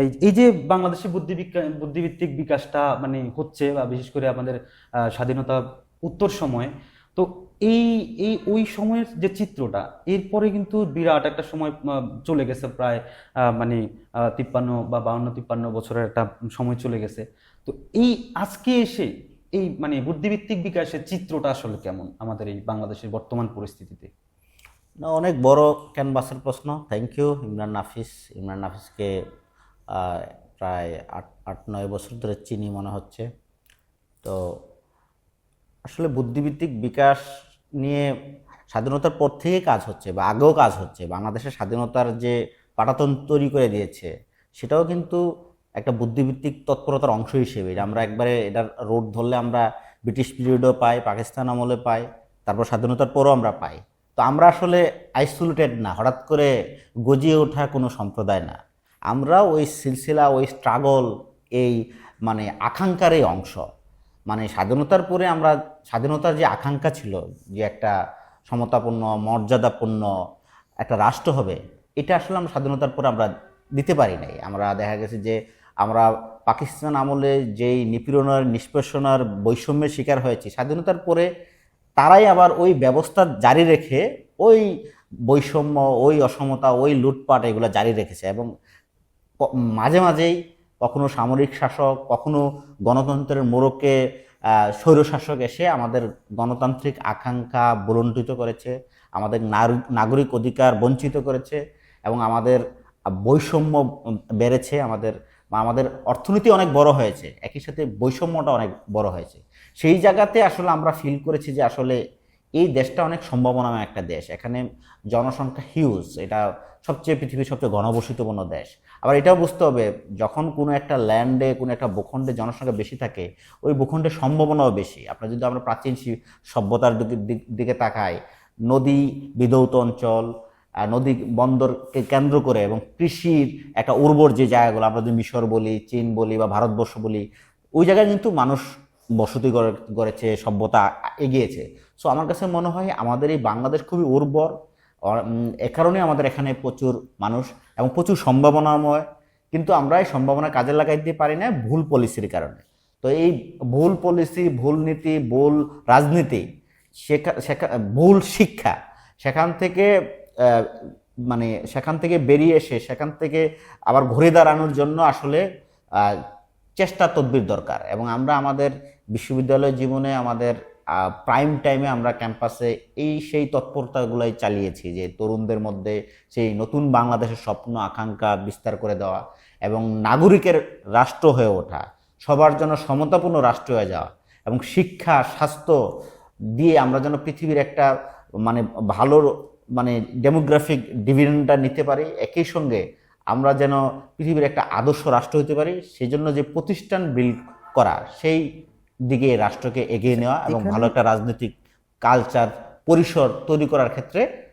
এই এই যে বাংলাদেশে বুদ্ধি বিজ্ঞা- বুদ্ধিভিত্তিক বিকাশটা মানে হচ্ছে বা বিশেষ করে আমাদের স্বাধীনতা উত্তর সময়ে, তো এই এই ওই সময়ের যে চিত্রটা, এরপরে কিন্তু বিরাট একটা সময় চলে গেছে প্রায় মানে তিপ্পান্ন বা বাউন্ন, তিপ্পান্ন বছরের একটা সময় চলে গেছে। তো এই আজকে এসে এই মানে বুদ্ধিভিত্তিক বিকাশের চিত্রটা আসলে কেমন আমাদের এই বাংলাদেশের বর্তমান পরিস্থিতিতে? না, অনেক বড় ক্যানভাসের প্রশ্ন। Thank you Imran Nafis. Imran নাফিসকে প্রায় আট আট, নয় বছর ধরে চিনি মনে হচ্ছে। তো আসলে বুদ্ধিভিত্তিক বিকাশ নিয়ে স্বাধীনতার পর থেকে কাজ হচ্ছে বা আগেও কাজ হচ্ছে। বাংলাদেশের স্বাধীনতার যে পাটাতন তৈরি করে দিয়েছে, সেটাও কিন্তু একটা বুদ্ধিভিত্তিক তৎপরতার অংশ হিসেবে। আমরা একবারে, এটার রোড ধরলে আমরা ব্রিটিশ পিরিয়ডও পাই, পাকিস্তান আমলে পাই, তারপর স্বাধীনতার পরও আমরা পাই। তো আমরা আসলে আইসোলেটেড না, হঠাৎ করে গজিয়ে ওঠা কোনো সম্প্রদায় না। আমরা ওই সিলসিলা, ওই স্ট্রাগল এই মানে আকাঙ্ক্ষার এই অংশ। মানে স্বাধীনতার পরে আমরা, স্বাধীনতার যে আকাঙ্ক্ষা ছিল যে একটা সমতাপূর্ণ, মর্যাদাপূর্ণ একটা রাষ্ট্র হবে, এটা আসলে আমরা স্বাধীনতার পরে আমরা দিতে পারি নাই। আমরা দেখা গেছে যে আমরা পাকিস্তান আমলে যেই নিপীড়নার, নিষ্পেষণার বৈষম্যের শিকার হয়েছি, স্বাধীনতার পরে তারাই আবার ওই ব্যবস্থা জারি রেখে ওই বৈষম্য, ওই অসমতা, ওই লুটপাট এগুলো জারি রেখেছে এবং মাঝে মাঝেই কখনো সামরিক শাসক, কখনো গণতন্ত্রের মোড়কে স্বৈরশাসক এসে আমাদের গণতান্ত্রিক আকাঙ্ক্ষা বুলণ্ডিত করেছে, আমাদের নাগরিক অধিকার বঞ্চিত করেছে এবং আমাদের বৈষম্য বেড়েছে, আমাদের আমাদের অর্থনীতি অনেক বড় হয়েছে। একই সাথে বৈষম্যটা অনেক বড় হয়েছে। সেই জায়গাতে আসলে আমরা ফিল করেছি যে আসলে এই দেশটা অনেক সম্ভাবনাময় একটা দেশ। এখানে জনসংখ্যা হিউজ এটা সবচেয়ে পৃথিবীর সবচেয়ে ঘনবসতিপূর্ণ দেশ। আবার এটাও বুঝতে হবে, যখন কোনো একটা ল্যান্ডে কোনো একটা ভূখণ্ডে জনসংখ্যা বেশি থাকে, ওই ভূখণ্ডের সম্ভাবনাও বেশি। আপনার যদি আমরা প্রাচীন সভ্যতার দিকে- তাকাই, নদী বিধৌত অঞ্চল নদী বন্দরকে কেন্দ্র করে এবং কৃষির একটা উর্বর যে জায়গাগুলো, আমরা যদি মিশর বলি, চীন বলি বা ভারতবর্ষ বলি, ওই জায়গায় কিন্তু মানুষ বসতি গড়ে- গড়েছে, সভ্যতা এগিয়েছে। সো আমার কাছে মনে হয় আমাদের এই বাংলাদেশ খুবই উর্বর এ কারণে আমাদের এখানে প্রচুর মানুষ এবং প্রচুর সম্ভাবনাময়। কিন্তু আমরা এই সম্ভাবনা কাজে লাগাইতে পারি না ভুল পলিসির কারণে। তো এই ভুল পলিসি ভুল নীতি, ভুল রাজনীতি, শেখা ভুল শিক্ষা, সেখান থেকে মানে সেখান থেকে বেরিয়ে এসে, সেখান থেকে আবার ঘুরে দাঁড়ানোর জন্য আসলে চেষ্টা তদবির দরকার। এবং আমরা আমাদের বিশ্ববিদ্যালয় জীবনে আমাদের প্রাইম টাইমে আমরা ক্যাম্পাসে এই সেই তৎপরতাগুলাই চালিয়েছি যে তরুণদের মধ্যে সেই নতুন বাংলাদেশের স্বপ্ন, আকাঙ্ক্ষা বিস্তার করে দেওয়া এবং নাগরিকের রাষ্ট্র হয়ে ওঠা, সবার জন্য সমতাপূর্ণ রাষ্ট্র হয়ে যাওয়া এবং শিক্ষা, স্বাস্থ্য দিয়ে আমরা যেন পৃথিবীর একটা মানে ভালো মানে ডেমোগ্রাফিক ডিভিডেন্ডটা নিতে পারি, একই সঙ্গে আমরা যেন পৃথিবীর একটা আদর্শ রাষ্ট্র হতে পারি, সেজন্য যে প্রতিষ্ঠান বিল্ড করা, সেই দিকে রাষ্ট্রকে এগিয়ে নেওয়া এবং ভালো একটা রাজনৈতিক কালচার পরিসর তৈরি করার ক্ষেত্রে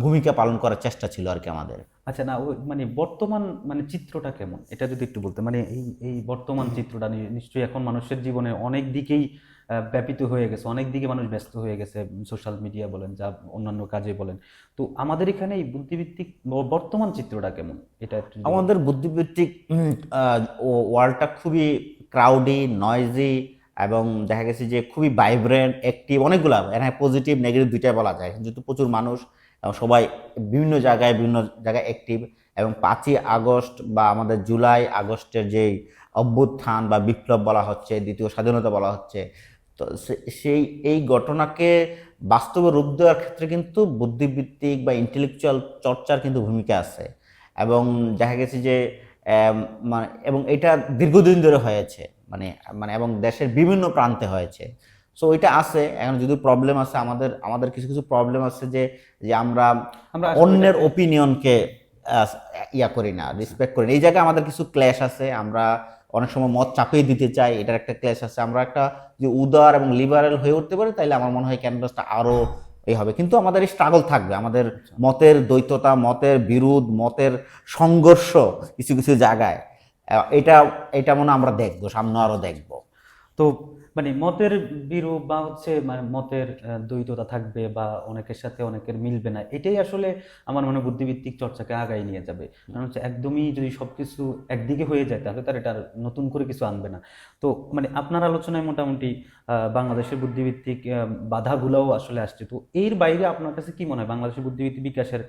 ভূমিকা পালন করার চেষ্টা ছিল আর কি আমাদের। আচ্ছা না ওই মানে বর্তমান মানে চিত্রটা কেমন? এটা যদি একটু বলতে মানে এই এই বর্তমান চিত্রটা নিশ্চয়ই এখন মানুষের জীবনে অনেক দিকেই ব্যাপিত হয়ে গেছে অনেক দিকে মানুষ ব্যস্ত হয়ে গেছে সোশ্যাল মিডিয়া বলেন যা অন্যান্য কাজে বলেন। তো আমাদের এখানে এই বুদ্ধিভিত্তিক বর্তমান চিত্রটা কেমন? এটা একটু আমাদের বুদ্ধিভিত্তিক ও- ওয়ার্ল্ডটা খুবই ক্রাউডি নয়েজি এবং দেখা গেছে যে খুবই ভাইব্রেন্ট অ্যাক্টিভ অনেকগুলো এখানে পজিটিভ নেগেটিভ দুইটাই বলা যায়। যেহেতু প্রচুর মানুষ সবাই বিভিন্ন জায়গায় বিভিন্ন জায়গায় অ্যাক্টিভ এবং পাঁচই আগস্ট বা আমাদের জুলাই আগস্টের যেই অভ্যুত্থান বা বিপ্লব বলা হচ্ছে, দ্বিতীয় স্বাধীনতা বলা হচ্ছে, তো সেই, এই ঘটনাকে বাস্তবে রূপ দেওয়ার ক্ষেত্রে কিন্তু বুদ্ধিভিত্তিক বা ইন্টেলেকচুয়াল চর্চার কিন্তু ভূমিকা আছে। এবং দেখা গেছে যে মানে এবং এটা দীর্ঘদিন ধরে হয়েছে। মানে মানে এবং দেশের বিভিন্ন প্রান্তে হয়েছে। সো এটা আছে। এখন যদি প্রবলেম আছে আমাদের আমাদের কিছু কিছু প্রবলেম আছে যে যে আমরা আমরা অন্যের ওপিনিয়নকে ইয়া করি না রেসপেক্ট করি না। এই জায়গায় আমাদের কিছু ক্ল্যাশ আছে। আমরা অনেক সময় মত চাপিয়ে দিতে চাই। এটার একটা ক্ল্যাশ আছে। আমরা একটা যে উদার এবং লিবারেল হয়ে উঠতে পারি তাইলে আমার মনে হয় ক্যানভাসটা আরও এই হবে। কিন্তু আমাদের এই স্ট্রাগল থাকবে। আমাদের মতের দ্বৈততা মতের বিরোধ মতের সংঘর্ষ কিছু কিছু জায়গায়। এটা এটা মনে আমরা দেখব, সামনে আরও দেখব। তো মানে মতের বিরূপ বা হচ্ছে মানে মতের দ্বৈততা থাকবে বা অনেকের সাথে অনেকের মিলবে না, এটাই আসলে আমার মনে বুদ্ধিভিত্তিক চর্চাকে আগায় নিয়ে যাবে। কারণ হচ্ছে একদমই যদি সব কিছু একদিকে হয়ে যায়, তাহলে তার এটা নতুন করে কিছু আনবে না। তো মানে আপনার আলোচনায় মোটামুটি বাংলাদেশের বুদ্ধিভিত্তিক বাধাগুলোও আসলে আসছে। তো এর বাইরে আপনার কাছে কি মনে হয়? বাংলাদেশের বুদ্ধিভিত্তিক বিকাশের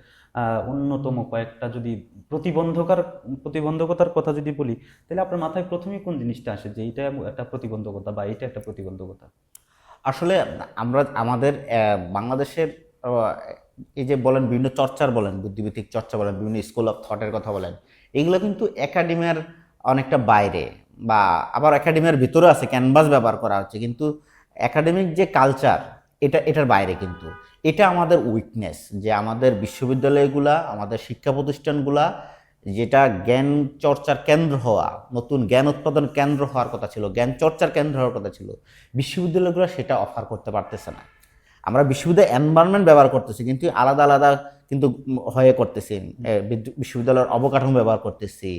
অন্যতম কয়েকটা যদি প্রতিবন্ধকার, প্রতিবন্ধকতার কথা যদি বলি, তাহলে আপনার মাথায় প্রথমেই কোন জিনিসটা আসে? যে এটা একটা প্রতিবন্ধকতা বা এটা একটা প্রতিবন্ধকতা? আসলে আমরা, আমাদের বাংলাদেশের এই যে বলেন বিভিন্ন চর্চার বলেন বুদ্ধিভিত্তিক চর্চা বলেন, বিভিন্ন স্কুল অফ থটের কথা বলেন, এগুলো কিন্তু একাডেমিয়ার অনেকটা বাইরে বা আবার একাডেমিয়ার ভিতরে আছে ক্যানভাস ব্যবহার করা হচ্ছে, কিন্তু একাডেমিক যে কালচার এটা, এটার বাইরে কিন্তু। এটা আমাদের উইকনেস যে আমাদের বিশ্ববিদ্যালয়গুলা, আমাদের শিক্ষা প্রতিষ্ঠানগুলা, যেটা জ্ঞান চর্চার কেন্দ্র হওয়া, নতুন জ্ঞান উৎপাদন কেন্দ্র হওয়ার কথা ছিল, জ্ঞান চর্চার কেন্দ্র হওয়ার কথা ছিল, বিশ্ববিদ্যালয়গুলো সেটা অফার করতে পারতেছে না। আমরা বিশ্ববিদ্যালয় এনভায়রনমেন্ট ব্যবহার করতেছি, কিন্তু আলাদা আলাদা কিন্তু হয়ে করতেছি বিশ্ববিদ্যালয়ের অবকাঠামো ব্যবহার করতেছি,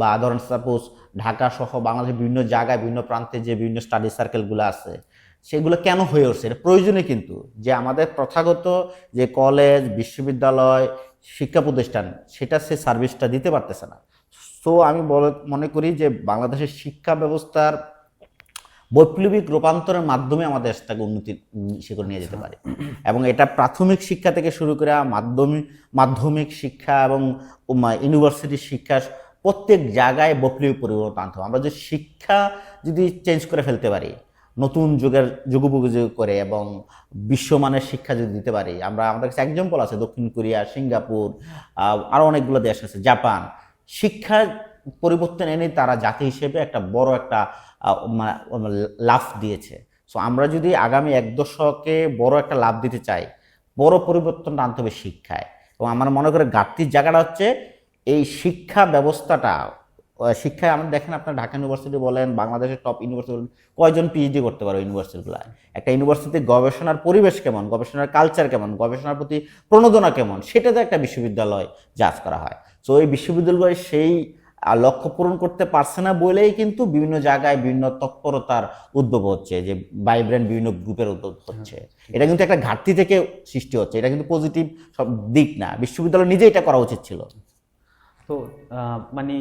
বা ধরেন সাপোজ ঢাকা সহ বাংলাদেশের বিভিন্ন জায়গায়, বিভিন্ন প্রান্তে যে বিভিন্ন স্টাডি সার্কেলগুলো আছে সেগুলো কেন হয়ে উঠছে? এটা প্রয়োজনে কিন্তু যে আমাদের প্রথাগত যে কলেজ বিশ্ববিদ্যালয়, শিক্ষা প্রতিষ্ঠান, সেটা সে সার্ভিসটা দিতে পারতেছে না। সো আমি মনে করি যে বাংলাদেশের শিক্ষা ব্যবস্থার বৈপ্লবিক রূপান্তরের মাধ্যমে আমাদের দেশটাকে উন্নতি শিখরে নিয়ে যেতে পারে। এবং এটা প্রাথমিক শিক্ষা থেকে শুরু করে মাধ্যমিক মাধ্যমিক শিক্ষা এবং ইউনিভার্সিটির শিক্ষা প্রত্যেক জায়গায় বৈপ্লবিক পরিবর্তন আনতে আমরা যদি শিক্ষা যদি চেঞ্জ করে ফেলতে পারি নতুন যুগের যুগোপযোগী করে এবং বিশ্বমানের শিক্ষা যদি দিতে পারি আমরা আমাদের কাছে এক্সাম্পল আছে দক্ষিণ কোরিয়া সিঙ্গাপুর আরও অনেকগুলো দেশ আছে জাপান। শিক্ষার পরিবর্তন এনে তারা জাতি হিসেবে একটা বড় একটা আহ, মানে লাভ দিয়েছে। সো আমরা যদি আগামী এক দশকে বড় একটা লাভ দিতে চাই বড় পরিবর্তনটা আনতে হবে শিক্ষায়। এবং আমার মনে করে ঘাটতির জায়গাটা হচ্ছে এই শিক্ষা ব্যবস্থাটা শিক্ষায় আমরা দেখেন আপনার ঢাকা ইউনিভার্সিটি বলেন বাংলাদেশের টপ ইউনিভার্সিটি বলেন কয়জন পিএইচডি করতে পারো ইউনিভার্সিটিগুলো একটা ইউনিভার্সিটির গবেষণার পরিবেশ কেমন গবেষণার কালচার কেমন গবেষণার প্রতি প্রণোদনা কেমন সেটাতে একটা বিশ্ববিদ্যালয় জাজ করা হয়। সো এই বিশ্ববিদ্যালয় সেই লক্ষ্য পূরণ করতে পারছে না বলেই কিন্তু বিভিন্ন জায়গায় বিভিন্ন তৎপরতার উদ্ভব হচ্ছে যে ভাইব্রেন্ট বিভিন্ন গ্রুপের উদ্ভব হচ্ছে। এটা কিন্তু একটা ঘাটতি থেকে সৃষ্টি হচ্ছে এটা কিন্তু পজিটিভ সব দিক না বিশ্ববিদ্যালয় নিজে এটা করা উচিত ছিল। তো মানে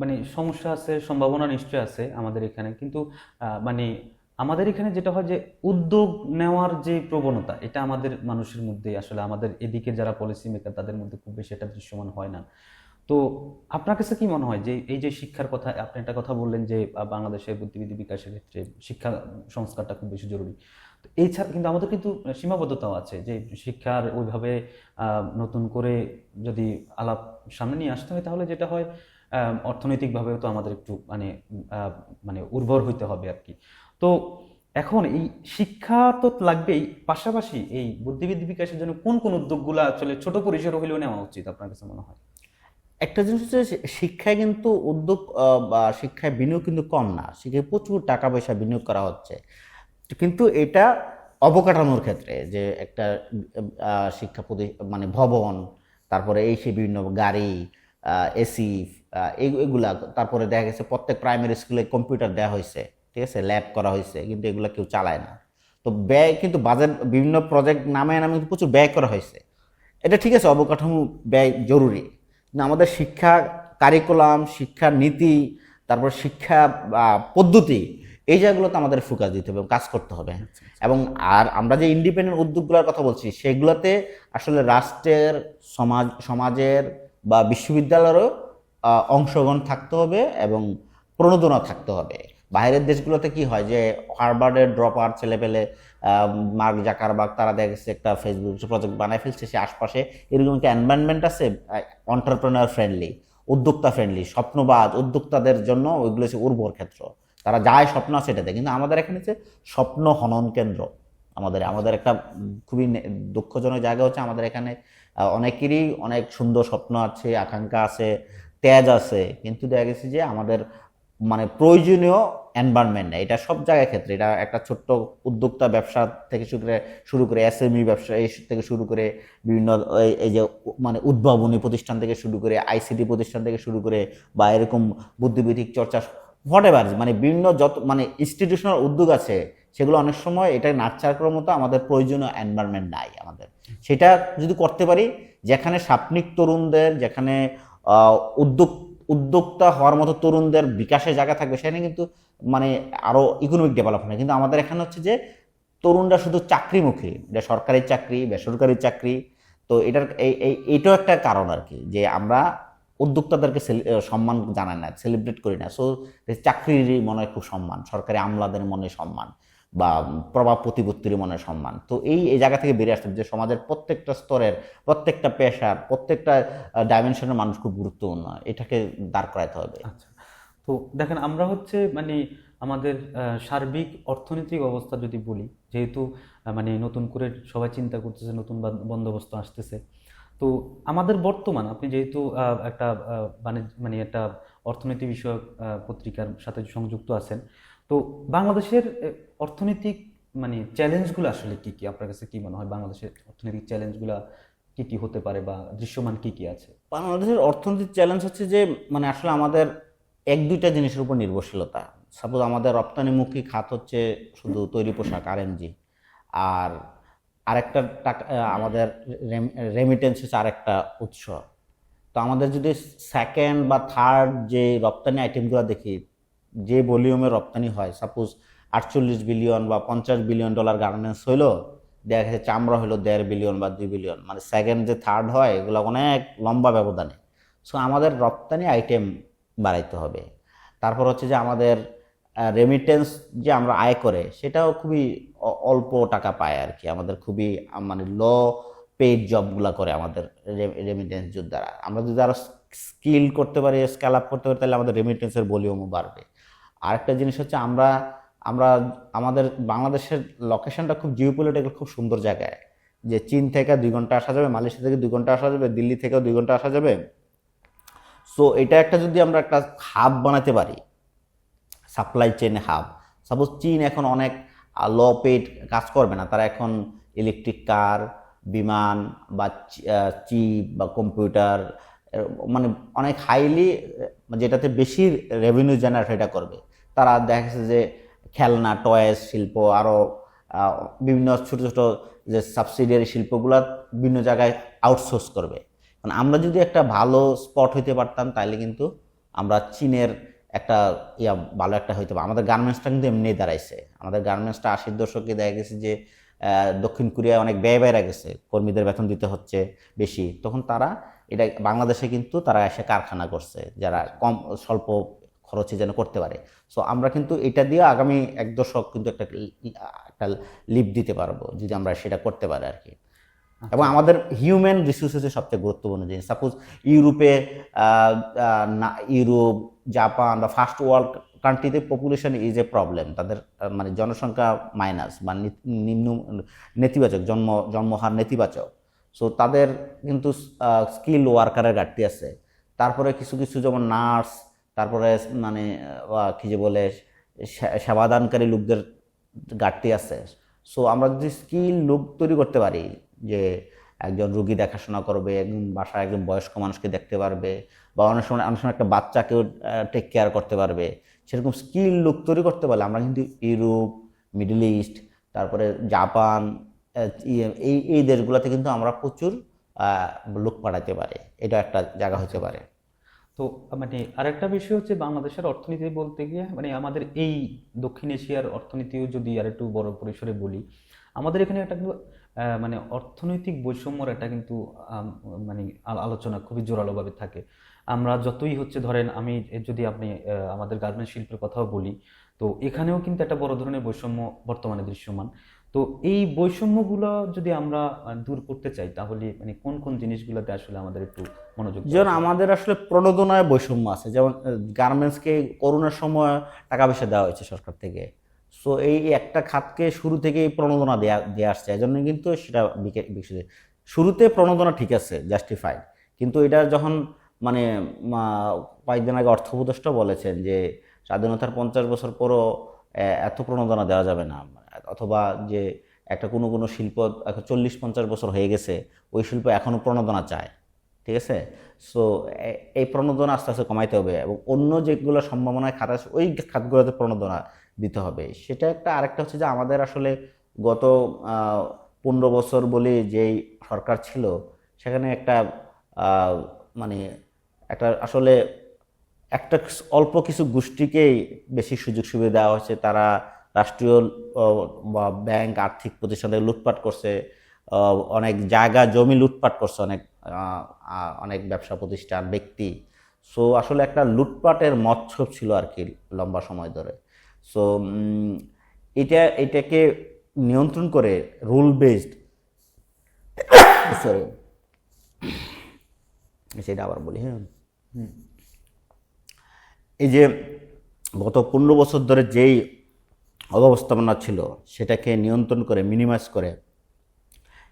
মানে সমস্যা আছে, সম্ভাবনা নিশ্চয় আছে আমাদের এখানে। কিন্তু মানে আমাদের এখানে যেটা হয় যে উদ্যোগ নেওয়ার যে প্রবণতা, এটা আমাদের মানুষের মধ্যে, আসলে আমাদের এদিকে যারা পলিসি মেকার তাদের মধ্যে খুব বেশি এটা দৃশ্যমান হয় না। তো আপনার কাছে কি মনে হয় যে এই যে শিক্ষার কথা, আপনি একটা কথা বললেন যে বাংলাদেশের বুদ্ধিবৃত্তি বিকাশের ক্ষেত্রে শিক্ষা সংস্কারটা খুব বেশি জরুরি। এছাড়া কিন্তু আমাদের কিন্তু সীমাবদ্ধতাও আছে যে শিক্ষার ওইভাবে নতুন করে যদি আলাপ সামনে নিয়ে আসতে হয়, তাহলে যেটা হয় অর্থনৈতিকভাবেও তো আমাদের একটু মানে মানে উর্বর হইতে হবে আর কি। তো এখন এই শিক্ষা তো লাগবেই, পাশাপাশি এই বুদ্ধিবৃত্তি বিকাশের জন্য কোন কোন উদ্যোগগুলো আসলে ছোট পরিসরে হলেও নেওয়া উচিত আপনার কাছে মনে হয়? একটা জিনিস হচ্ছে শিক্ষায় কিন্তু উদ্যোগ বা শিক্ষায় বিনিয়োগ কিন্তু কম না। শিক্ষায় প্রচুর টাকা পয়সা বিনিয়োগ করা হচ্ছে। কিন্তু এটা অবকাঠামোর ক্ষেত্রে যে একটা শিক্ষা প্রতি মানে ভবন, তারপরে এই সে বিভিন্ন গাড়ি এসি এগুলা, তারপরে দেখা গেছে প্রত্যেক প্রাইমারি স্কুলে কম্পিউটার দেওয়া হয়েছে, ঠিক আছে? ল্যাব করা হয়েছে, কিন্তু এগুলো কেউ চালায় না। তো ব্যয়, কিন্তু বাজেট বিভিন্ন প্রজেক্ট নামে নামে কিন্তু প্রচুর ব্যয় করা হয়েছে। এটা ঠিক আছে, অবকাঠামো ব্যয় জরুরি। কিন্তু আমাদের শিক্ষা কারিকুলাম শিক্ষা নীতি, তারপর শিক্ষা পদ্ধতি, এই জায়গাগুলোতে আমাদের ফোকাস দিতে হবে, কাজ করতে হবে। এবং আর আমরা যে ইন্ডিপেন্ডেন্ট উদ্যোগগুলোর কথা বলছি, সেগুলোতে আসলে রাষ্ট্রের, সমাজ, সমাজের বা বিশ্ববিদ্যালয়েরও অংশগ্রহণ থাকতে হবে এবং প্রণোদনা থাকতে হবে। বাইরের দেশগুলোতে কি হয় যে, হার্ভার্ডের ড্রপ আর ছেলে পেলে মার্ক জাকারবাগ তারা দেখা গেছে একটা ফেসবুক প্রজেক্ট বানায় ফেলছে, সে আশপাশে এরকম একটা এনভায়রনমেন্ট আছে অন্টারপ্রেনার ফ্রেন্ডলি উদ্যোক্তা ফ্রেন্ডলি স্বপ্নবাদ, উদ্যোক্তাদের জন্য ওইগুলো হচ্ছে উর্বর ক্ষেত্র। তারা যায় স্বপ্ন আছে এটাতে, কিন্তু আমাদের এখানে হচ্ছে স্বপ্ন হনন কেন্দ্র। আমাদের আমাদের একটা খুবই দুঃখজনক জায়গা হচ্ছে আমাদের এখানে অনেকেরই অনেক সুন্দর স্বপ্ন আছে, আকাঙ্ক্ষা আছে তেজ আছে, কিন্তু দেখা গেছে যে আমাদের মানে প্রয়োজনীয় এনভায়রনমেন্ট নেই। এটা সব জায়গায় ক্ষেত্রে। এটা একটা ছোট্ট উদ্যোক্তা ব্যবসা থেকে শুরু করে শুরু করে এসএমই ব্যবসা এই থেকে শুরু করে বিভিন্ন, এই- যে মানে উদ্ভাবনী প্রতিষ্ঠান থেকে শুরু করে আইসিটি প্রতিষ্ঠান থেকে শুরু করে বা এরকম বুদ্ধিবৃত্তিক চর্চা হোয়াট মানে বিভিন্ন যত মানে ইনস্টিটিউশনাল উদ্যোগ আছে সেগুলো অনেক সময় এটা করার মতো আমাদের প্রয়োজনীয় এনভায়রনমেন্ট নাই আমাদের। সেটা যদি করতে পারি, যেখানে সাপনিক তরুণদের, যেখানে উদ্যোগ, উদ্যোক্তা হওয়ার মতো তরুণদের বিকাশের জায়গা থাকবে, সেখানে কিন্তু মানে আরও ইকোনমিক ডেভেলপমেন্ট কিন্তু আমাদের এখানে হচ্ছে যে, তরুণরা শুধু চাকরিমুখী, এটা সরকারি চাকরি, বেসরকারি চাকরি, তো এটার এই এটাও একটা কারণ আর কি, যে আমরা উদ্যোক্তাদেরকে সম্মান জানাই না সেলিব্রেট করি না। সো চাকরিরই মনে হয় খুব সম্মান, সরকারি আমলাদের মনে সম্মান। বা প্রভাব প্রতিপত্তির মনে সম্মান। তো এই এই জায়গা থেকে বেরিয়ে আসতে হবে যে সমাজের প্রত্যেকটা স্তরের, প্রত্যেকটা পেশার, প্রত্যেকটা ডাইমেনশনের মানুষ খুব গুরুত্বপূর্ণ। এটাকে দাঁড় করাইতে হবে। আচ্ছা। তো দেখেন, আমরা হচ্ছে মানে আমাদের সার্বিক অর্থনৈতিক অবস্থা যদি বলি, যেহেতু মানে নতুন করে সবাই চিন্তা করতেছে, নতুন বন্দোবস্ত আসতেছে। তো আমাদের বর্তমান, আপনি যেহেতু একটা বাণিজ্য মানে একটা অর্থনীতি বিষয়ক পত্রিকার সাথে সংযুক্ত আছেন তো বাংলাদেশের অর্থনৈতিক মানে চ্যালেঞ্জগুলো আসলে কি কি? আপনার কাছে কি মনে হয় বাংলাদেশের অর্থনৈতিক চ্যালেঞ্জগুলো কি কি হতে পারে বা দৃশ্যমান কি কি আছে? বাংলাদেশের অর্থনৈতিক চ্যালেঞ্জ হচ্ছে যে মানে আসলে আমাদের এক দুইটা জিনিসের উপর নির্ভরশীলতা। সাপোজ আমাদের রপ্তানিমুখী খাত হচ্ছে শুধু তৈরি পোশাক আরএমজি আর আরেকটা টাকা আমাদের রেমিটেন্স হচ্ছে আরেকটা উৎস। তো আমাদের যদি সেকেন্ড বা থার্ড যে রপ্তানি আইটেমগুলো দেখি যে ভলিউমে রপ্তানি হয় সাপোজ আটচল্লিশ বিলিয়ন বা পঞ্চাশ বিলিয়ন ডলার গার্মেন্টস হইল, দেখা গেছে চামড়া হলো দেড় বিলিয়ন বা দুই বিলিয়ন মানে সেকেন্ড যে থার্ড হয়, এগুলো অনেক লম্বা ব্যবধানে। সো আমাদের রপ্তানি আইটেম বাড়াইতে হবে। তারপর হচ্ছে যে আমাদের রেমিটেন্স যে আমরা আয় করে, সেটাও খুবই অল্প টাকা পায় আর কি আমাদের খুবই মানে ল পেইড জবগুলো করে আমাদের রেমিটেন্স দ্বারা আমরা যদি আরও স্কিল করতে পারি স্কেল আপ করতে পারি, তাহলে আমাদের রেমিটেন্সের ভলিউমও বাড়বে। আরেকটা জিনিস হচ্ছে আমরা আমরা, আমাদের বাংলাদেশের লোকেশনটা খুব জিওপলিটিক্যাল খুব সুন্দর জায়গায়। যে চীন থেকে দুই ঘণ্টা আসা যাবে, মালয়েশিয়া থেকে দুই ঘণ্টা আসা যাবে, দিল্লি থেকেও দুই ঘণ্টা আসা যাবে। সো এটা একটা যদি আমরা একটা হাব বানাতে পারি সাপ্লাই চেন হাব সাপোজ চীন এখন অনেক ল পেড কাজ করবে না, তারা এখন ইলেকট্রিক কার বিমান বা চিপ বা কম্পিউটার মানে অনেক হাইলি যেটাতে বেশি রেভিনিউ জেনারেট এটা করবে। তারা দেখা গেছে যে খেলনা টয়েস শিল্প আরও বিভিন্ন ছোট ছোট যে সাবসিডিয়ারি শিল্পগুলো বিভিন্ন জায়গায় আউটসোর্স করবে। মানে আমরা যদি একটা ভালো স্পট হইতে পারতাম তাহলে কিন্তু আমরা চীনের একটা ইয়া ভালো একটা হইতে পারে আমাদের গার্মেন্টসটা কিন্তু এমনি দাঁড়াইছে। আমাদের গার্মেন্টসটা আশির দশকে দেখা গেছে যে দক্ষিণ কোরিয়ায় অনেক ব্যয় বেড়ে গেছে, কর্মীদের বেতন দিতে হচ্ছে বেশি। তখন তারা এটা বাংলাদেশে কিন্তু তারা এসে কারখানা করছে, যারা কম, স্বল্প খরচে যেন করতে পারে। সো আমরা কিন্তু এটা দিয়ে আগামী এক দশক কিন্তু একটা একটা লিপ দিতে পারব যদি আমরা সেটা করতে পারি আর কি। এবং আমাদের হিউম্যান রিসোর্স হচ্ছে সবচেয়ে গুরুত্বপূর্ণ জিনিস। সাপোজ ইউরোপে ইউরোপ জাপান বা ফার্স্ট ওয়ার্ল্ড কান্ট্রিতে পপুলেশন ইজ এ প্রবলেম তাদের মানে জনসংখ্যা মাইনাস বা নিম্ন নেতিবাচক জন্ম জন্মহার নেতিবাচক। সো তাদের কিন্তু স্কিল ওয়ার্কারের ঘাটতি আছে। তারপরে কিছু কিছু যেমন নার্স তারপরে মানে কি যে বলে সেবাদানকারী লোকদের ঘাটতি আছে। সো আমরা যদি স্কিল লোক তৈরি করতে পারি যে একজন রুগী দেখাশোনা করবে বাসায় একজন বয়স্ক মানুষকে দেখতে পারবে বা অনেক সময় অনেক সময় একটা বাচ্চাকেও টেক কেয়ার করতে পারবে সেরকম স্কিল লোক তৈরি করতে পারলে আমরা কিন্তু ইউরোপ মিডল ইস্ট তারপরে জাপান আহ, এই এই দেশগুলোতে কিন্তু আমরা প্রচুর লোক পাঠাতে পারি। এটা একটা জায়গা হতে পারে। তো মানে আরেকটা বিষয় হচ্ছে বাংলাদেশের অর্থনীতি বলতে গিয়ে মানে আমাদের এই দক্ষিণ এশিয়ার অর্থনীতিও যদি আর একটু বড় পরিসরে বলি, আমাদের এখানে একটা কিন্তু মানে অর্থনৈতিক বৈষম্যর একটা কিন্তু মানে আলোচনা খুবই জোরালোভাবে থাকে। আমরা যতই হচ্ছে ধরেন, আমি যদি আপনি আমাদের গার্মেন্টস শিল্পের কথাও বলি, তো এখানেও কিন্তু একটা বড় ধরনের বৈষম্য বর্তমানে দৃশ্যমান। তো এই বৈষম্যগুলো যদি আমরা দূর করতে চাই তাহলে মানে কোন কোন জিনিসগুলোতে আসলে আমাদের একটু মনোযোগ দেওয়া যেমন আমাদের আসলে প্রণোদনায় বৈষম্য আছে। যেমন গার্মেন্টসকে করোনার সময় টাকা পয়সা দেওয়া হয়েছে সরকার থেকে। সো এই একটা খাতকে শুরু থেকেই প্রণোদনা দেয়া দেওয়া আসছে। এই জন্য কিন্তু সেটা বিকশিত শুরুতে প্রণোদনা ঠিক আছে জাস্টিফাইড কিন্তু এটা যখন মানে কয়েকদিন আগে অর্থ উপদেষ্টা বলেছেন যে স্বাধীনতার পঞ্চাশ বছর পরও এত প্রণোদনা দেওয়া যাবে না। অথবা যে একটা কোনো কোনো শিল্প চল্লিশ পঞ্চাশ বছর হয়ে গেছে, ওই শিল্প এখনও প্রণোদনা চায়, ঠিক আছে? সো এই প্রণোদনা আস্তে আস্তে কমাইতে হবে এবং অন্য যেগুলো সম্ভাবনায় খাত আছে, ওই খাতগুলোতে প্রণোদনা দিতে হবে। সেটা একটা, আরেকটা হচ্ছে যে আমাদের আসলে গত পনেরো বছর বলে যেই সরকার ছিল, সেখানে একটা মানে একটা আসলে একটা অল্প কিছু গোষ্ঠীকেই বেশি সুযোগ সুবিধা দেওয়া হয়েছে। তারা রাষ্ট্রীয় বা ব্যাংক আর্থিক প্রতিষ্ঠান থেকে লুটপাট করছে অনেক জায়গা জমি লুটপাট করছে অনেক অনেক ব্যবসা প্রতিষ্ঠান ব্যক্তি। সো আসলে একটা লুটপাটের মৎসব ছিল আর কি লম্বা সময় ধরে। সো এটা এটাকে নিয়ন্ত্রণ করে রুল বেসড সরি সেটা আবার বলি হ্যাঁ। এই যে গত পনেরো বছর ধরে যেই অবস্থাপনা ছিল, সেটাকে নিয়ন্ত্রণ করে মিনিমাইজ করে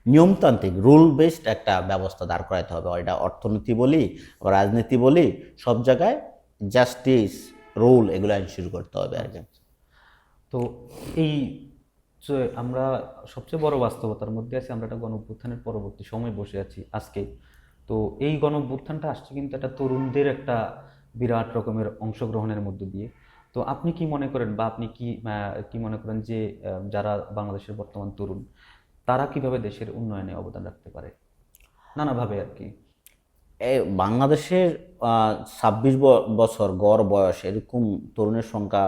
নিয়মতান্ত্রিক রুল বেসড একটা ব্যবস্থা দাঁড় করাতে হবে। এটা অর্থনীতি বলি, রাজনীতি বলি, সব জায়গায় জাস্টিস রুল এগুলো শুরু করতে হবে আর কি। তো এই আমরা সবচেয়ে বড় বাস্তবতার মধ্যে আছি, আমরা একটা গণ অভ্যুত্থানের পরবর্তী সময় বসে আছি আজকে। তো এই গণ অভ্যুত্থানটা আসছে কিন্তু একটা তরুণদের একটা বিরাট রকমের অংশগ্রহণের মধ্যে দিয়ে। তো আপনি কি মনে করেন বা আপনি কি কি মনে করেন যে যারা বাংলাদেশের বর্তমান তরুণ, তারা কীভাবে দেশের উন্নয়নে অবদান রাখতে পারে? নানাভাবে আর কি। বাংলাদেশের ছাব্বিশ বছর গড় বয়স এরকম তরুণের সংখ্যা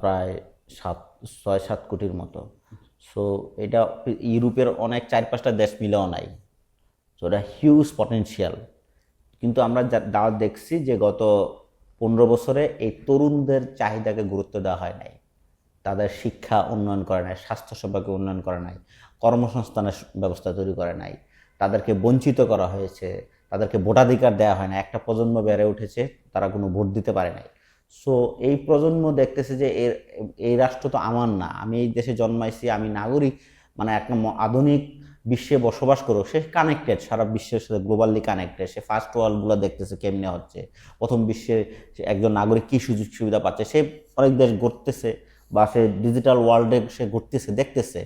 প্রায় সাত, ছয়, সাত কোটির মতো। সো এটা ইউরোপের অনেক চার পাঁচটা দেশ মিলেও নাই। সো এটা হিউজ পটেনশিয়াল কিন্তু আমরা যা দেখছি যে গত পনেরো বছরে এই তরুণদের চাহিদাকে গুরুত্ব দেওয়া হয় নাই। তাদের শিক্ষা উন্নয়ন করে নাই, স্বাস্থ্যসেবাকে উন্নয়ন করে নাই, কর্মসংস্থানের ব্যবস্থা তৈরি করে নাই। তাদেরকে বঞ্চিত করা হয়েছে, তাদেরকে ভোটাধিকার দেওয়া হয় না একটা প্রজন্ম বেড়ে উঠেছে, তারা কোনো ভোট দিতে পারে নাই। সো এই প্রজন্ম দেখতেছে যে এর, এই রাষ্ট্র তো আমার না, আমি এই দেশে জন্মাইছি, আমি নাগরিক মানে একটা আধুনিক বিশ্বে বসবাস করো, সে কানেক্টেড সারা বিশ্বের সাথে গ্লোবালি কানেক্টেড সে ফার্স্ট ওয়ার্ল্ডগুলো দেখতেছে কেমনে হচ্ছে। প্রথম বিশ্বে সে একজন নাগরিক কী সুযোগ সুবিধা পাচ্ছে, সে অনেক দেশ ঘুরতেছে বা সে ডিজিটাল ওয়ার্ল্ডে সে ঘুরতেছে, দেখতেছে।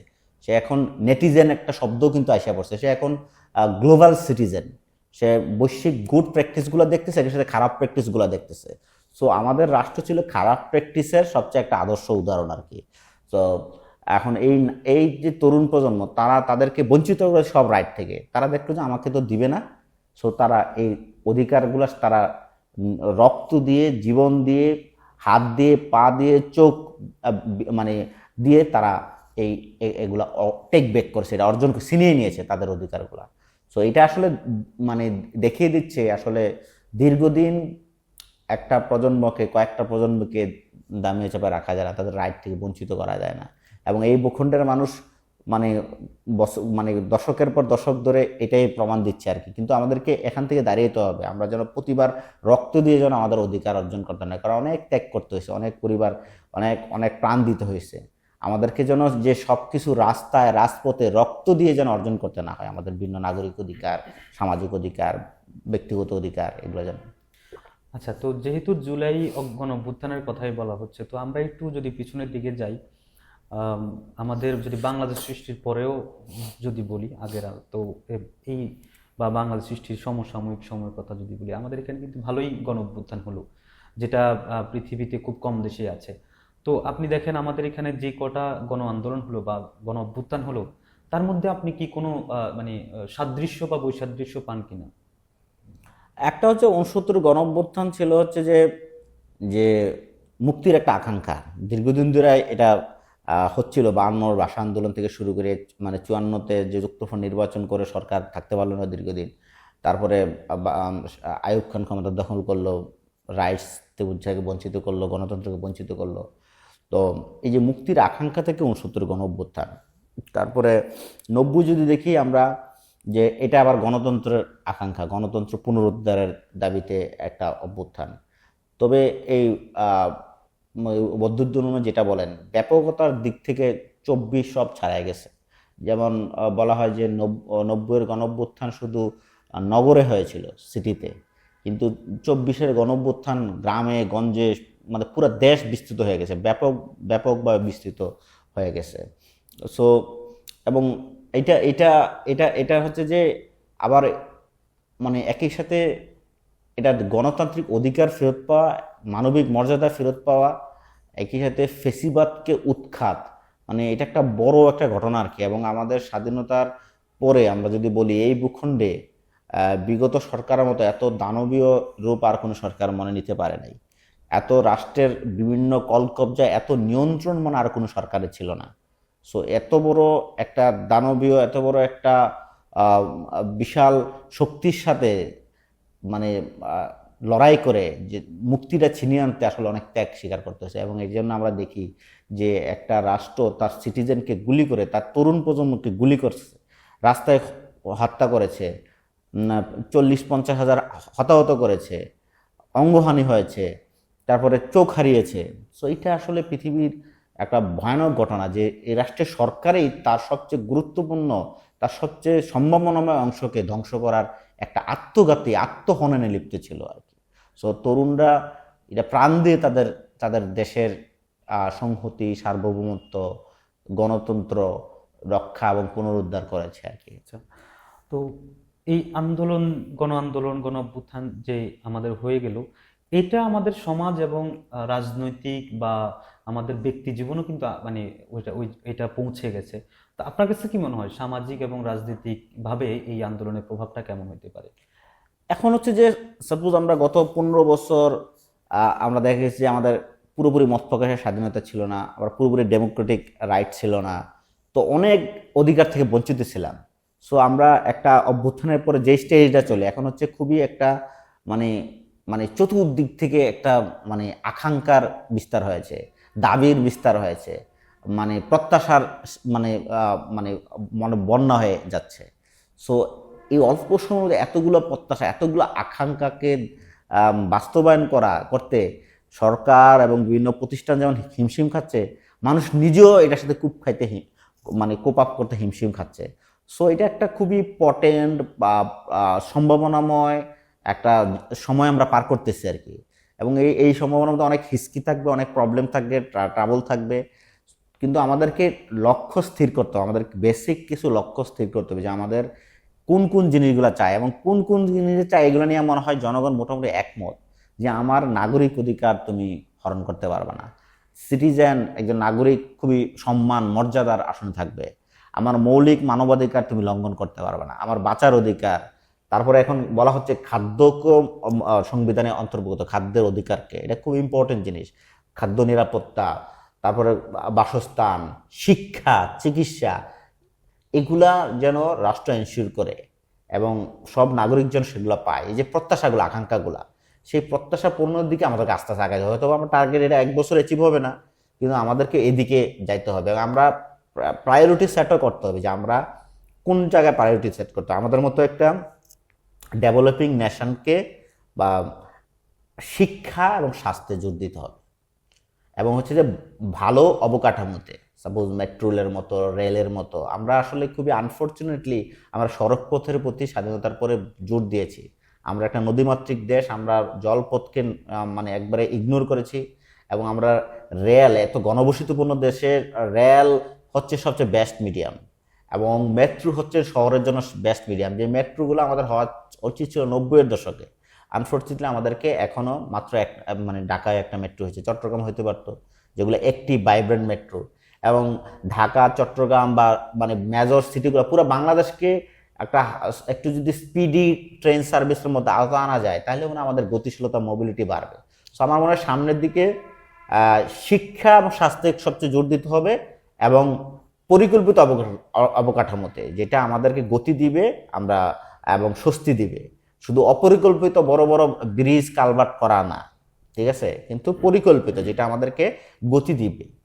সে এখন নেটিজেন একটা শব্দ কিন্তু আসিয়া পড়ছে, সে এখন গ্লোবাল সিটিজেন সে বৈশ্বিক গুড প্র্যাকটিসগুলো দেখতেছে, এর সাথে খারাপ প্র্যাকটিসগুলো দেখতেছে। সো আমাদের রাষ্ট্র ছিল খারাপ প্র্যাকটিসের সবচেয়ে একটা আদর্শ উদাহরণ আর কি। তো এখন এই এই যে তরুণ প্রজন্ম, তারা তাদেরকে বঞ্চিত করে সব রাইট থেকে। তারা দেখল যে আমাকে তো দিবে না। সো তারা এই অধিকারগুলো, তারা রক্ত দিয়ে, জীবন দিয়ে, হাত দিয়ে, পা দিয়ে, চোখ মানে দিয়ে তারা এই এগুলা টেক ব্যাক করছে, এটা অর্জন ছিনিয়ে নিয়েছে তাদের অধিকারগুলা। সো এটা আসলে মানে দেখিয়ে দিচ্ছে আসলে দীর্ঘদিন একটা প্রজন্মকে, কয়েকটা প্রজন্মকে দামিয়ে চাপে রাখা যায় না, তাদের রাইট থেকে বঞ্চিত করা যায় না। এবং এই ভূখণ্ডের মানুষ মানে মানে দশকের পর দশক ধরে এটাই প্রমাণ দিচ্ছে আর কি। কিন্তু আমাদেরকে এখান থেকে দাঁড়িয়ে যেতে হবে। আমরা যেন প্রতিবার রক্ত দিয়ে যেন আমাদের অধিকার অর্জন করতে না কারণ অনেক ত্যাগ করতে হয়েছে, অনেক পরিবার, অনেক অনেক প্রাণ দিতে হয়েছে। আমাদেরকে যেন যে সব কিছু রাস্তায়, রাজপথে রক্ত দিয়ে যেন অর্জন করতে না হয়, আমাদের ভিন্ন নাগরিক অধিকার, সামাজিক অধিকার, ব্যক্তিগত অধিকার, এগুলো যেন। আচ্ছা তো যেহেতু জুলাই গণ অভ্যুত্থানের কথাই বলা হচ্ছে, তো আমরা একটু যদি পিছনের দিকে যাই আমাদের যদি বাংলাদেশ সৃষ্টির পরেও যদি বলি, আগের তো এই বা বাংলাদেশ সৃষ্টির সমসাময়িক সময়ের কথা যদি বলি, আমাদের এখানে কিন্তু ভালোই গণ অভ্যুত্থান হলো, যেটা পৃথিবীতে খুব কম দেশে আছে। তো আপনি দেখেন আমাদের এখানে যে কটা গণ আন্দোলন হলো বা গণ অভ্যুত্থান হলো, তার মধ্যে আপনি কি কোনো মানে সাদৃশ্য বা বৈসাদৃশ্য পান কিনা? একটা হচ্ছে উনসত্তর গণঅভ্যুত্থান ছিল হচ্ছে যে যে মুক্তির একটা আকাঙ্ক্ষা। দীর্ঘদিন ধরে এটা হচ্ছিল বায়ান্নর ভাষা আন্দোলন থেকে শুরু করে মানে চুয়ান্নতে যে যুক্তফ্রন্ট নির্বাচন করে সরকার থাকতে পারল না দীর্ঘদিন। তারপরে আইয়ুব খান ক্ষমতা দখল করল, রাইটস থেকে বঞ্চিত করল, গণতন্ত্রকে বঞ্চিত করল। তো এই যে মুক্তির আকাঙ্ক্ষা থেকে উনসত্তর গণ অভ্যুত্থান। তারপরে নব্বই যদি দেখি আমরা যে এটা আবার গণতন্ত্রের আকাঙ্ক্ষা, গণতন্ত্র পুনরুদ্ধারের দাবিতে একটা অভ্যুত্থান। তবে এই বদ্ধুদ্দন যেটা বলেন, ব্যাপকতার দিক থেকে চব্বিশ সব ছাড়াই গেছে। যেমন বলা হয় যে নব- নব্বইয়ের গণঅভ্যুত্থান শুধু নগরে হয়েছিল সিটিতে। কিন্তু চব্বিশের গণঅভ্যুত্থান গ্রামে, গঞ্জে মানে পুরো দেশ বিস্তৃত হয়ে গেছে, ব্যাপক, ব্যাপকভাবে বিস্তৃত হয়ে গেছে। সো, এবং এটা এটা এটা এটা হচ্ছে যে আবার মানে একই সাথে এটা গণতান্ত্রিক অধিকার ফেরত পাওয়া, মানবিক মর্যাদা ফেরত পাওয়া একই সাথে ফেসিবাদকে উৎখাত মানে এটা একটা বড় একটা ঘটনা আর কি, এবং আমাদের স্বাধীনতার পরে আমরা যদি বলি এই ভূখণ্ডে বিগত সরকারের মতো এত দানবীয় রূপ আর কোনো সরকার মনে নিতে পারে নাই। এত রাষ্ট্রের বিভিন্ন কলকবজা, এত নিয়ন্ত্রণ মনে আর কোনো সরকারের ছিল না। সো এত বড় একটা দানবীয়, এত বড় একটা বিশাল শক্তির সাথে মানে লড়াই করে যে মুক্তিটা ছিনিয়ে আনতে আসলে অনেক ত্যাগ স্বীকার করতে হয়েছে এবং এই জন্য আমরা দেখি যে একটা রাষ্ট্র তার সিটিজেনকে গুলি করে, তার তরুণ প্রজন্মকে গুলি করছে, রাস্তায় হত্যা করেছে চল্লিশ পঞ্চাশ হাজার হতাহত করেছে, অঙ্গহানি হয়েছে, তারপরে চোখ হারিয়েছে। সো এটা আসলে পৃথিবীর একটা ভয়ানক ঘটনা যে এই রাষ্ট্রের সরকারেই তার সবচেয়ে গুরুত্বপূর্ণ, তার সবচেয়ে সম্ভাবনাময় অংশকে ধ্বংস করার একটা আত্মঘাতী, আত্মহননে লিপ্ত ছিল আর সো তরুণরা এটা প্রাণ দিয়ে তাদের তাদের দেশের সংহতি, সার্বভৌমত্ব, গণতন্ত্র রক্ষা এবং পুনরুদ্ধার করেছে আর কি। আচ্ছা। তো এই আন্দোলন, গণ আন্দোলন, গণ অভ্যুত্থান যে আমাদের হয়ে গেল, এটা আমাদের সমাজ এবং রাজনৈতিক বা আমাদের ব্যক্তি জীবনও কিন্তু মানে ওইটা, ওই, এটা পৌঁছে গেছে। তো আপনার কাছে কি মনে হয়? সামাজিক এবং রাজনৈতিক ভাবে এই আন্দোলনের প্রভাবটা কেমন হতে পারে? এখন হচ্ছে যে সাপোজ আমরা গত পনেরো বছর আমরা দেখা গেছে যে আমাদের পুরোপুরি মত প্রকাশের স্বাধীনতা ছিল না, আবার পুরোপুরি ডেমোক্রেটিক রাইট ছিল না। তো অনেক অধিকার থেকে বঞ্চিত ছিলাম। সো আমরা একটা অভ্যুত্থানের পরে যে স্টেজটা চলে, এখন হচ্ছে খুবই একটা মানে মানে চতুর্দিক থেকে একটা মানে আকাঙ্ক্ষার বিস্তার হয়েছে, দাবির বিস্তার হয়েছে মানে প্রত্যাশার মানে মানে মনে বন্যা হয়ে যাচ্ছে। সো এই অল্প সময়ের মধ্যে এতগুলো প্রত্যাশা, এতগুলো আকাঙ্ক্ষাকে বাস্তবায়ন করা, করতে সরকার এবং বিভিন্ন প্রতিষ্ঠান যেমন হিমশিম খাচ্ছে, মানুষ নিজেও এটার সাথে কূপ খাইতে মানে কোপ আপ করতে হিমশিম খাচ্ছে। সো এটা একটা খুবই পটেন্ট বা সম্ভাবনাময় একটা সময় আমরা পার করতেছি আর কি। এবং এই এই সম্ভাবনার মধ্যে অনেক হিস্কি থাকবে, অনেক প্রবলেম থাকবে ট্রাবল থাকবে। কিন্তু আমাদেরকে লক্ষ্য স্থির করতে হবে, আমাদের বেসিক কিছু লক্ষ্য স্থির করতে হবে যে আমাদের কোন কোন জিনিসগুলো চায় এবং কোন কোন জিনিস চায় এগুলো নিয়ে মনে হয় জনগণ মোটামুটি একমত যে আমার নাগরিক অধিকার তুমি হরণ করতে পারবে না। সিটিজেন একজন নাগরিক খুবই সম্মান, মর্যাদার আসনে থাকবে। আমার মৌলিক মানবাধিকার তুমি লঙ্ঘন করতে পারবে না। আমার বাঁচার অধিকার, তারপরে এখন বলা হচ্ছে খাদ্যকে সংবিধানে অন্তর্ভুক্ত খাদ্যের অধিকারকে। এটা খুব ইম্পর্টেন্ট জিনিস। খাদ্য নিরাপত্তা, তারপরে বাসস্থান, শিক্ষা, চিকিৎসা এগুলা যেন রাষ্ট্র এনশিওর করে এবং সব নাগরিক যেন সেগুলো পায়। এই যে প্রত্যাশাগুলো, আকাঙ্ক্ষাগুলা, সেই প্রত্যাশা পূর্ণের দিকে আমাদেরকে আস্তে আস্তে আগাতে হবে। হয়তো আমার টার্গেট এটা এক বছর অ্যাচিভ হবে না, কিন্তু আমাদেরকে এদিকে যাইতে হবে। আমরা প্রায়োরিটি সেটও করতে হবে যে আমরা কোন জায়গায় প্রায়োরিটি সেট করতে হবে। আমাদের মতো একটা ডেভেলপিং নেশনকে বা শিক্ষা এবং স্বাস্থ্যে জোর দিতে হবে। এবং হচ্ছে যে ভালো অবকাঠামোতে সাপোজ মেট্রোলের মতো, রেলের মতো, আমরা আসলে খুবই আনফর্চুনেটলি আমরা সড়ক পথের প্রতি স্বাধীনতার পরে জোর দিয়েছি। আমরা একটা নদীমাতৃক দেশ, আমরা জলপথকে মানে একবারে ইগনোর করেছি এবং আমরা রেল, এত ঘনবসতিপূর্ণ দেশে রেল হচ্ছে সবচেয়ে বেস্ট মিডিয়াম এবং মেট্রো হচ্ছে শহরের জন্য বেস্ট মিডিয়াম যে মেট্রোগুলো আমাদের হওয়া উচিত ছিল নব্বইয়ের দশকে আনফর্চুনেটলি আমাদেরকে এখনও মাত্র এক মানে ঢাকায় একটা মেট্রো হয়েছে, চট্টগ্রাম হতে পারতো, যেগুলো একটি ভাইব্রেন্ট মেট্রো। এবং ঢাকা, চট্টগ্রাম বা মানে মেজর সিটিগুলো পুরো বাংলাদেশকে একটা একটু যদি স্পিডি ট্রেন সার্ভিসের মধ্যে আওতা আনা যায়, তাহলে মনে আমাদের গতিশীলতা মোবিলিটি বাড়বে। সো আমার মনে হয় সামনের দিকে শিক্ষা এবং স্বাস্থ্যে সবচেয়ে জোর দিতে হবে এবং পরিকল্পিত অবকা- অবকাঠামোতে, যেটা আমাদেরকে গতি দিবে, আমরা, এবং স্বস্তি দিবে। শুধু অপরিকল্পিত বড় বড় ব্রিজ কালভার্ট করা না, ঠিক আছে? কিন্তু পরিকল্পিত, যেটা আমাদেরকে গতি দিবে।